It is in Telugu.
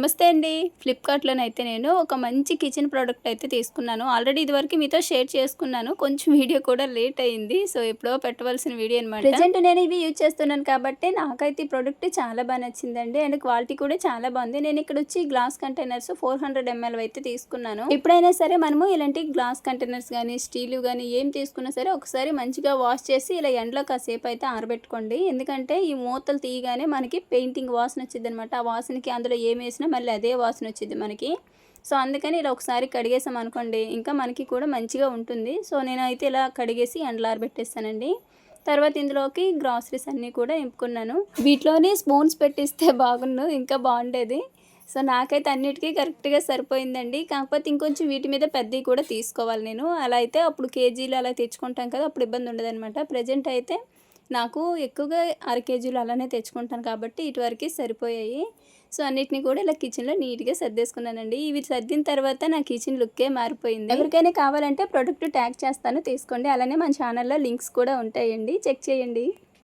నమస్తే అండి. ఫ్లిప్కార్ట్లోనైతే నేను ఒక మంచి కిచెన్ ప్రోడక్ట్ అయితే తీసుకున్నాను. ఆల్రెడీ ఇదివరకు మీతో షేర్ చేసుకున్నాను. కొంచెం వీడియో కూడా లేట్ అయింది. సో ఎప్పుడో పెట్టవలసిన వీడియో అనమాట ప్రజెంట్ నేను ఇవి యూజ్ చేస్తున్నాను కాబట్టి నాకైతే ఈ ప్రోడక్ట్ చాలా బాగా నచ్చిందండి. అండ్ క్వాలిటీ కూడా చాలా బాగుంది. నేను ఇక్కడ వచ్చి glass containers four hundred ML అయితే తీసుకున్నాను. ఎప్పుడైనా సరే మనము ఇలాంటి గ్లాస్ కంటైనర్స్ కానీ స్టీల్ కానీ ఏం తీసుకున్నా సరే ఒకసారి మంచిగా వాష్ చేసి ఇలా ఎండలో కాసేపు అయితే ఆరబెట్టుకోండి. ఎందుకంటే ఈ మూతలు తీయగానే మనకి పెయింటింగ్ వాసన వచ్చింది అనమాట ఆ వాసనకి అందులో ఏం వేసినా మళ్ళీ అదే వాసన వచ్చింది మనకి. సో అందుకని ఇలా ఒకసారి కడిగేసాం అనుకోండి ఇంకా మనకి కూడా మంచిగా ఉంటుంది. సో నేనైతే ఇలా కడిగేసి ఎండలారబెట్టేస్తానండి తర్వాత ఇందులోకి గ్రాసరీస్ అన్నీ కూడా నింపుకున్నాను. వీటిలోనే స్పూన్స్ పెట్టిస్తే బాగుండు ఇంకా బాగుండేది. సో నాకైతే అన్నిటికీ కరెక్ట్గా సరిపోయిందండి. కాకపోతే ఇంకొంచెం వీటి మీద పెద్దవి కూడా తీసుకోవాలి నేను. అలా అయితే అప్పుడు కేజీలు అలా తెచ్చుకుంటాం కదా అప్పుడు ఇబ్బంది ఉండదు ప్రజెంట్ అయితే నాకు ఎక్కువగా అర కేజీలు అలానే తెచ్చుకుంటాను కాబట్టి ఇటువరకు సరిపోయాయి. సో అన్నిటిని కూడా ఇలా కిచెన్లో నీట్గా సర్దేసుకున్నానండి. ఇవి సర్దిన తర్వాత నా కిచెన్ లుక్కే మారిపోయింది. ఎవరికైనా కావాలంటే ప్రొడక్ట్ ట్యాగ్ చేస్తాను తీసుకోండి. అలానే మన ఛానల్లో లింక్స్ కూడా ఉంటాయండి. చెక్ చేయండి.